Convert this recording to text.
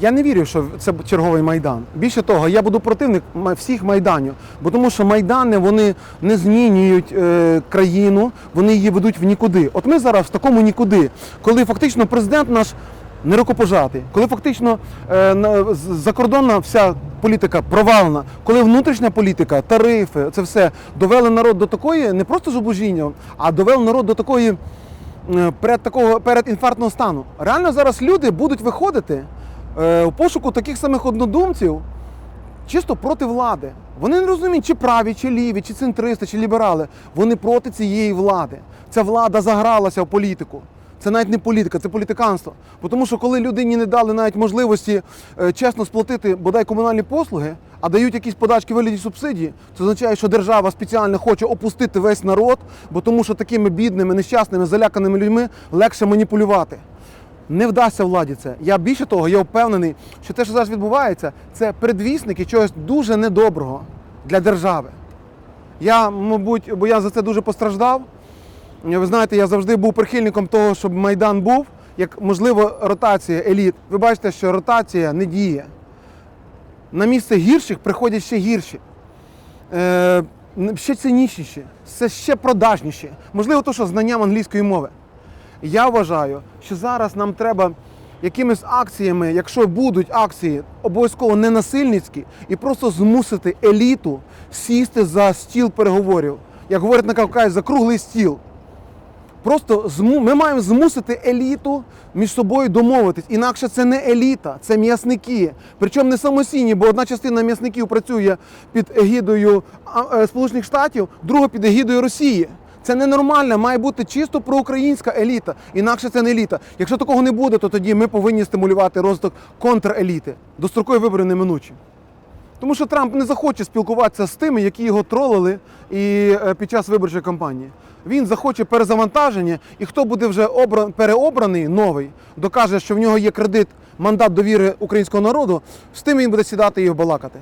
Я не вірю, що це черговий майдан. Більше того, я буду противник всіх майданів, бо тому що майдани вони не змінюють е, країну, вони її ведуть в нікуди. От ми зараз в такому нікуди, коли фактично президент наш не рукопожатий, коли фактично е, закордонна вся політика провалена, коли внутрішня політика, тарифи, це все довели народ до такої не просто зубожіння, а довели народ до такої е, перед такого передінфарктного стану. Реально зараз люди будуть виходити е, у пошуку таких самих однодумців чисто проти влади. Вони не розуміють, чи праві, чи ліві, чи центристи, чи ліберали. Вони проти цієї влади. Ця влада загралася в політику. Це навіть не політика, це політиканство. Тому що коли людині не дали навіть можливості е, чесно сплатити бодай комунальні послуги, а дають якісь подачки вигляді субсидії, це означає, що держава спеціально хоче опустити весь народ, бо тому що такими бідними, нещасними, заляканими людьми легше маніпулювати. Не вдасться владі це. Я більше того, я впевнений, що те, що зараз відбувається, це предвісники чогось дуже недоброго для держави. Я, мабуть, бо я за це дуже постраждав. Ви знаєте, я завжди був прихильником того, щоб Майдан був, як можливо, ротація еліт. Ви бачите, що ротація не діє. На місце гірших приходять ще гірші. Е, ще цинічніші, це ще продажніші. Можливо, то, що знанням англійської мови. Я вважаю, що зараз нам треба якимись акціями, якщо будуть акції, обов'язково не насильницькі, і просто змусити еліту сісти за стіл переговорів. Як говорять на Кавказі, за круглий стіл. Просто ми маємо змусити еліту між собою домовитись. Інакше це не еліта, це м'ясники. Причому не самостійні, бо одна частина м'ясників працює під егідою е, Сполучених Штатів, друга під егідою Росії. Це ненормально, має бути чисто проукраїнська еліта. Інакше це не еліта. Якщо такого не буде, то тоді ми повинні стимулювати розвиток контреліти. Дострокові вибори неминучі. Тому що Трамп не захоче спілкуватися з тими, які його тролили і е, під час виборчої кампанії. Він захоче перезавантаження, і хто буде вже обра... переобраний новий, докаже, що в нього є кредит, мандат довіри українського народу, з тим він буде сідати і балакати.